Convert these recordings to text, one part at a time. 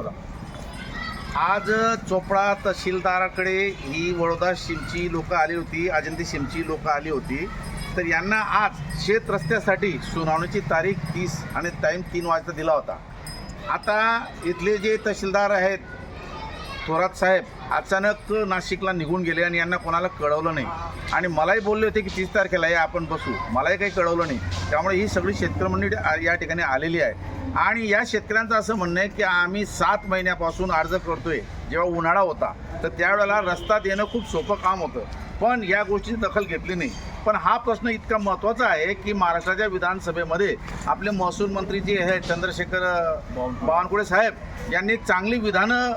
बोला. आज चोपडा तहसीलदाराकडे ही वडोदा शिमची लोकं आली होती अजंती शिमची लोकं आली होती. तर यांना आज शेत रस्त्यासाठी सुनावणीची तारीख तीस आणि टाईम तीन वाजता दिला होता. आता इथले जे तहसीलदार आहेत थोरात साहेब अचानक नाशिकला निघून गेले आणि यांना कोणाला कळवलं नाही. आणि मलाही बोलले होते की तीस तारखेला या आपण बसू. मलाही काही कळवलं नाही. त्यामुळे ही सगळी शेतकरी मंडळी या ठिकाणी आलेली आहे. आणि या शेतकऱ्यांचं असं म्हणणं आहे की आम्ही सात महिन्यापासून अर्ज करतोय. जेव्हा उन्हाळा होता तर त्यावेळेला रस्ता देणं खूप सोपं काम होतं. पण या गोष्टीची दखल घेतली नाही. पण हा प्रश्न इतका महत्त्वाचा आहे की महाराष्ट्राच्या विधानसभेमध्ये आपले महसूल मंत्री जे आहेत चंद्रशेखर बावनकुळे साहेब यांनी चांगली विधानं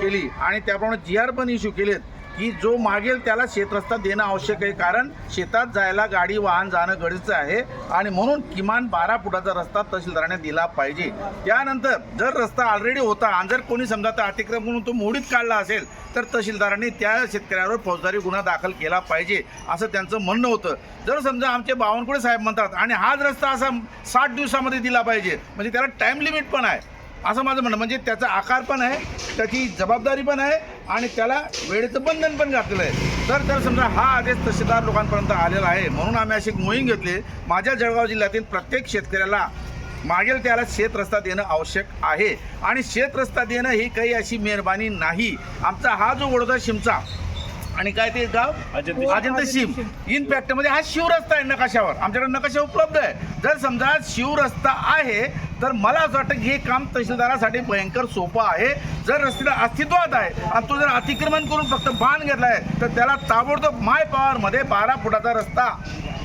केली आणि त्याप्रमाणे जी आर पण इश्यू केलेत. की जो मागेल त्याला शेतरस्ता देणं आवश्यक आहे कारण शेतात जायला गाडी वाहन जाणं गरजेचं आहे आणि म्हणून किमान बारा फुटाचा रस्ता तहसीलदाराने दिला पाहिजे. त्यानंतर जर रस्ता ऑलरेडी होता आणि जर कोणी समजा तर अतिक्रम म्हणून तो मोडीत काढला असेल तर तहसीलदारांनी त्या शेतकऱ्यावर फौजदारी गुन्हा दाखल केला पाहिजे असं त्यांचं म्हणणं होतं. जर समजा आमचे बावनकुळे साहेब म्हणतात आणि हाच रस्ता असा साठ दिवसामध्ये दिला पाहिजे म्हणजे त्याला टाईम लिमिट पण आहे. असं माझं म्हणणं. म्हणजे त्याचा आकार पण आहे त्याची जबाबदारी पण आहे आणि त्याला वेळेचं बंधन पण घातलेलं आहे. तर जर समजा हा आदेश तहसीलदार लोकांपर्यंत आलेला आहे. म्हणून आम्ही अशी एक मोहीम घेतली. माझ्या जळगाव जिल्ह्यातील प्रत्येक शेतकऱ्याला मागेल त्याला शेत रस्ता देणं आवश्यक आहे. आणि शेत रस्ता देणं ही काही अशी मेहरबानी नाही. आमचा हा जो वडोदा शिमचा आणि काय ते गाव? अजंती. शिव इनमध्ये हा शिवरस्ता आहे नकाशावर. आमच्याकडे नकाशा उपलब्ध आहे. जर समजा शिवरस्ता आहे तर मला असं वाटतं की हे काम तहसीलदारासाठी भयंकर सोपं आहे. जर रस्त्याला अस्तित्वात आहे आणि तो जर अतिक्रमण करून फक्त बाण घेतला आहे तर त्याला ताबडतोब माय पॉवरमध्ये बारा फुटाचा रस्ता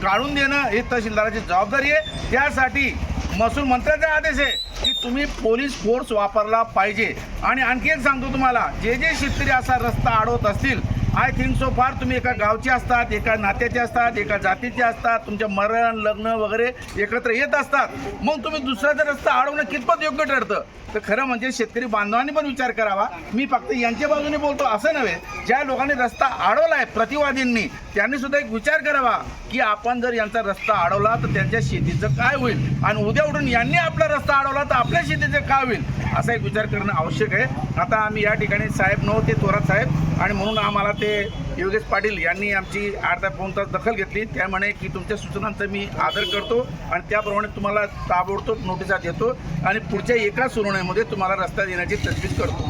काढून देणं ही तहसीलदाराची जबाबदारी आहे. त्यासाठी महसूल मंत्र्याचा आदेश आहे की तुम्ही पोलीस फोर्स वापरला पाहिजे. आणि आणखी एक सांगतो तुम्हाला जे जे शेतकरी असा रस्ता अडवत असतील आय थिंक सो फार तुम्ही एका गावचे असतात एका नात्याचे असतात एका जातीचे असतात तुमच्या मरण लग्न वगैरे एकत्र येत असतात. मग तुम्ही दुसऱ्याचा रस्ता अडवणं कितपत योग्य ठरतं? तर खरं म्हणजे शेतकरी बांधवांनी पण विचार करावा. मी फक्त यांच्या बाजूने बोलतो असं नव्हे ज्या लोकांनी रस्ता अडवला आहे प्रतिवादींनी त्यांनी सुद्धा एक विचार करावा की आपण जर यांचा रस्ता अडवला तर त्यांच्या शेतीचं काय होईल? आणि उद्या उठून यांनी आपला रस्ता अडवला तर आपल्या शेतीचं काय होईल? असा एक विचार करणं आवश्यक आहे. आता आम्ही या ठिकाणी साहेब नव्हते थोरात साहेब. आणि म्हणून आम्हाला ते योगेश पाटील यांनी आमची अर्धा पाऊण तास दखल घेतली. त्या म्हणे की तुमच्या सूचनांचा मी आदर करतो आणि त्याप्रमाणे तुम्हाला ताबडतोब नोटिसा देतो आणि पुढच्या एका सुनावणीमध्ये तुम्हाला रस्ता देण्याची तजवीज करतो.